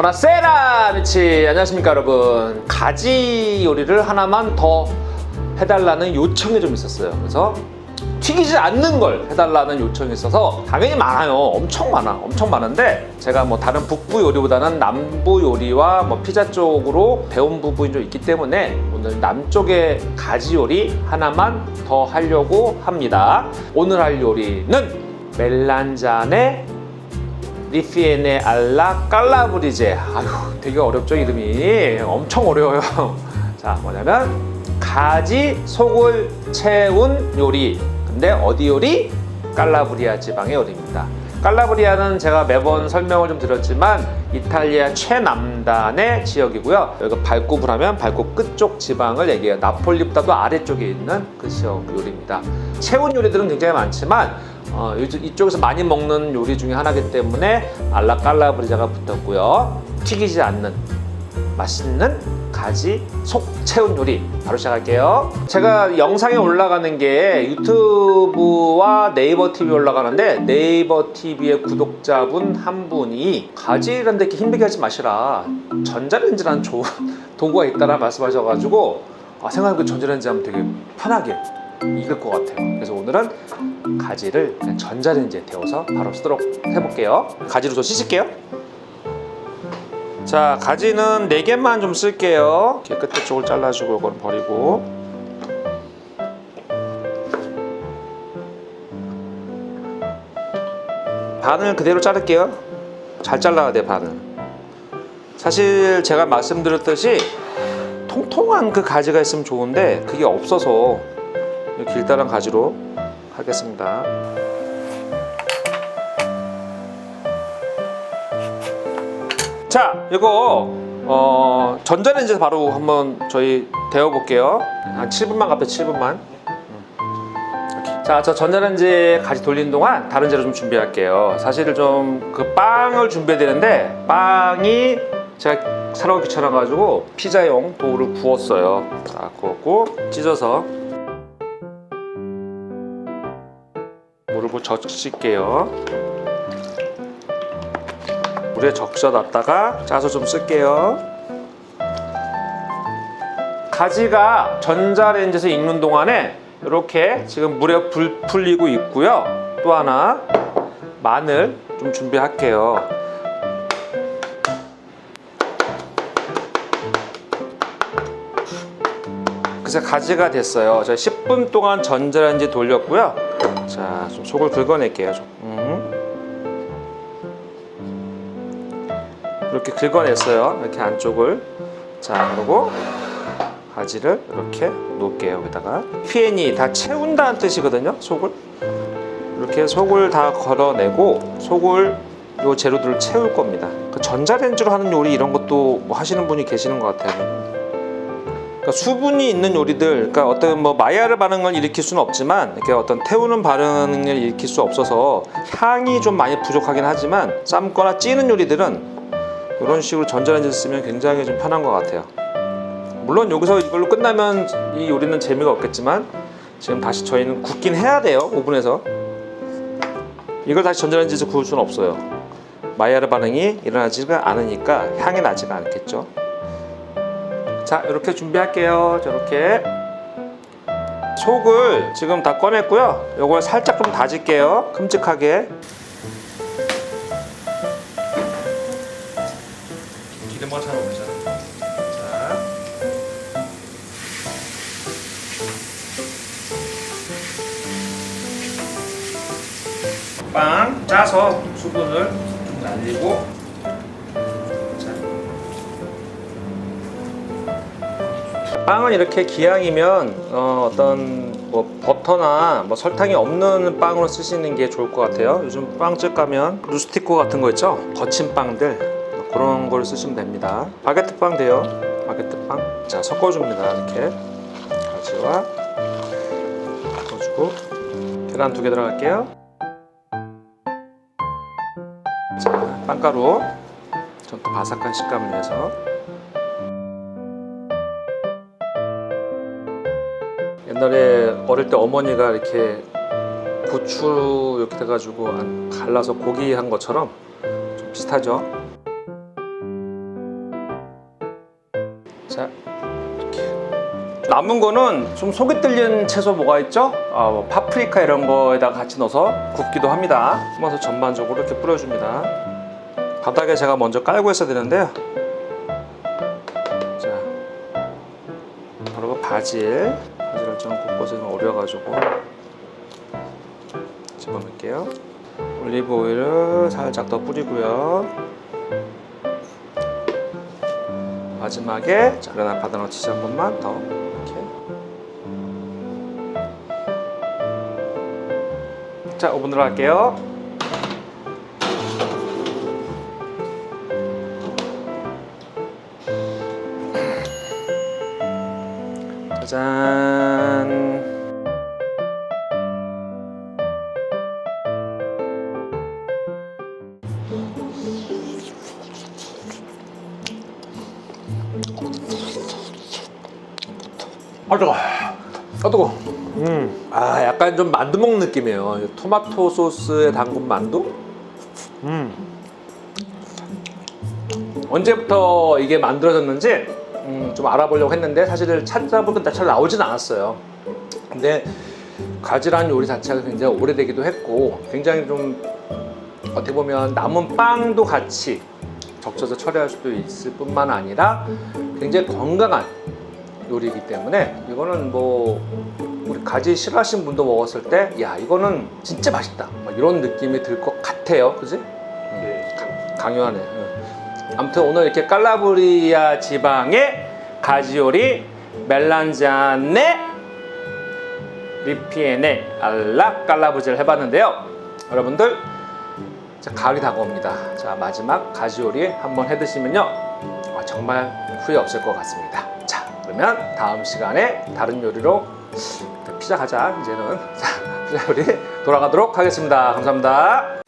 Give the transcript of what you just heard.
보나세라 미치. 안녕하십니까 여러분. 가지 요리를 하나만 더 해달라는 요청이 좀 있었어요. 그래서 튀기지 않는 걸 해달라는 요청이 있어서 당연히 많아요. 엄청 많아. 엄청 많은데 제가 뭐 다른 북부 요리보다는 남부 요리와 뭐 피자 쪽으로 배운 부분이 좀 있기 때문에 오늘 남쪽의 가지 요리 하나만 더 하려고 합니다. 오늘 할 요리는 멜란잔의 리피에네 알라 깔라브리제. 아유 되게 어렵죠 이름이. 엄청 어려워요. 자 뭐냐면 가지 속을 채운 요리 근데 어디 요리? 깔라브리아 지방의 요리입니다 깔라브리아는 제가 매번 설명을 좀 드렸지만 이탈리아 최남단의 지역이고요 여기가 발굽을 하면 발굽 끝쪽 지방을 얘기해요 나폴리보다도 아래쪽에 있는 그 지역 요리입니다 채운 요리들은 굉장히 많지만 어, 이쪽- 이쪽에서 많이 먹는 요리 중에 하나이기 때문에 알라 깔라브리자가 붙었고요. 튀기지 않는 맛있는 가지 속 채운 요리 바로 시작할게요. 제가 영상에 올라가는 게 유튜브와 네이버 TV 올라가는데 네이버 TV의 구독자분 한 분이 가지라는 데 이렇게 힘들게 하지 마시라 전자레인지라는 좋은 도구가 있다라 말씀하셔가지고 아, 생각해보니까 전자레인지 하면 되게 편하게 익을 것 같아요. 그래서 오늘은 가지를 전자레인지에 데워서 바로 쓰도록 해볼게요. 가지로 좀 씻을게요. 자, 가지는 4개만 좀 쓸게요. 이렇게 끝에 쪽을 잘라주고 이건 버리고. 반을 그대로 자를게요. 잘 잘라야 돼, 반을. 사실 제가 말씀드렸듯이 통통한 그 가지가 있으면 좋은데 그게 없어서 이 길다란 가지로 하겠습니다. 자, 이거 어, 전자레인지에서 바로 한번 저희 데워 볼게요. 한 7분만 갑니다. 7분만. 자, 저 전자레인지에 가지 돌리는 동안 다른 재료 좀 준비할게요. 사실 좀 그 빵을 준비해야 되는데 빵이 제가 사러 귀찮아가지고 피자용 도우를 부었어요. 자, 구웠고 찢어서 물을 부 적실게요. 물에 적셔놨다가 짜서 좀 쓸게요. 가지가 전자레인지에서 익는 동안에 이렇게 지금 물에 불 풀리고 있고요. 또 하나 마늘 좀 준비할게요. 그래서 가지가 됐어요. 저 10분 동안 전자레인지 돌렸고요. 자, 좀 속을 긁어낼게요. 좀. 이렇게 긁어냈어요. 이렇게 안쪽을. 자, 그리고 가지를 이렇게 놓을게요. 여기다가. 피엔이 다 채운다는 뜻이거든요. 속을. 이렇게 속을 다 걸어내고 속을 요 재료들을 채울 겁니다. 그 전자레인지로 하는 요리 이런 것도 뭐 하시는 분이 계시는 것 같아요. 그러니까 수분이 있는 요리들, 그러니까 어떤 뭐 마이야르 반응을 일으킬 수는 없지만 이렇게 어떤 태우는 반응을 일으킬 수 없어서 향이 좀 많이 부족하긴 하지만 삶거나 찌는 요리들은 이런 식으로 전자레인지 쓰면 굉장히 좀 편한 것 같아요. 물론 여기서 이걸로 끝나면 이 요리는 재미가 없겠지만 지금 다시 저희는 굽긴 해야 돼요 오븐에서 이걸 다시 전자레인지에서 구울 수는 없어요. 마이야르 반응이 일어나지가 않으니까 향이 나지가 않겠죠. 자 이렇게 준비할게요 저렇게 속을 지금 다 꺼냈고요 요걸 살짝 좀 다질게요 큼직하게 짜서 수분을 좀 날리고 자, 빵은 이렇게 기왕이면 어, 떤 뭐 버터나 뭐 설탕이 없는 빵으로 쓰시는 게 좋을 것 같아요. 요즘 빵집 가면 루스티코 같은 거 있죠? 거친 빵들 그런 걸 쓰시면 됩니다. 바게트 빵 돼요. 바게트 빵. 자 섞어줍니다. 이렇게 가지와 섞어주고 계란 두 개 들어갈게요. 빵가루 좀 더 바삭한 식감을 위해서 옛날에 어릴 때 어머니가 이렇게 고추 이렇게 돼가지고 안- 갈라서 고기 한 것처럼 좀 비슷하죠. 자 이렇게 남은 거는 좀 속이 뚫린 채소 뭐가 있죠? 아, 뭐 파프리카 이런 거에다가 같이 넣어서 굽기도 합니다. 그래서 전반적으로 이렇게 뿌려줍니다. 바닥에 제가 먼저 깔고 있어야 되는데요. 자, 그리고 바질, 바질을 좀 곳곳에 좀 오려가지고 집어넣을게요. 올리브 오일을 살짝 더 뿌리고요. 마지막에 자르나 바다너 치즈 한 번만 더 이렇게. 자, 오븐 들어갈게요. 짜잔. 아 뜨거. 아 뜨거. 음. 아 약간 좀 만두 먹는 느낌이에요. 토마토 소스에 담근 만두. 음. 언제부터 이게 만들어졌는지 음, 좀 알아보려고 했는데 사실 찾아보니까 잘 나오진 않았어요. 근데 가지란 요리 자체가 굉장히 오래되기도 했고 굉장히 좀 어떻게 보면 남은 빵도 같이 적셔서 처리할 수도 있을 뿐만 아니라 굉장히 건강한 요리이기 때문에 이거는 뭐 우리 가지 싫어하시는 분도 먹었을 때 야 이거는 진짜 맛있다 막 이런 느낌이 들 것 같아요 그지? 네. 강요하네 응. 아무튼 오늘 이렇게 깔라브리아 지방의 가지 요리 멜란자네 리피에네 알라 깔라브지를 해봤는데요. 여러분들 자, 가을이 다가옵니다. 자 마지막 가지 요리 한번 해드시면요. 아, 정말 후회 없을 것 같습니다. 자 그러면 다음 시간에 다른 요리로 피자 가자 이제는. 자 피자 요리 돌아가도록 하겠습니다. 감사합니다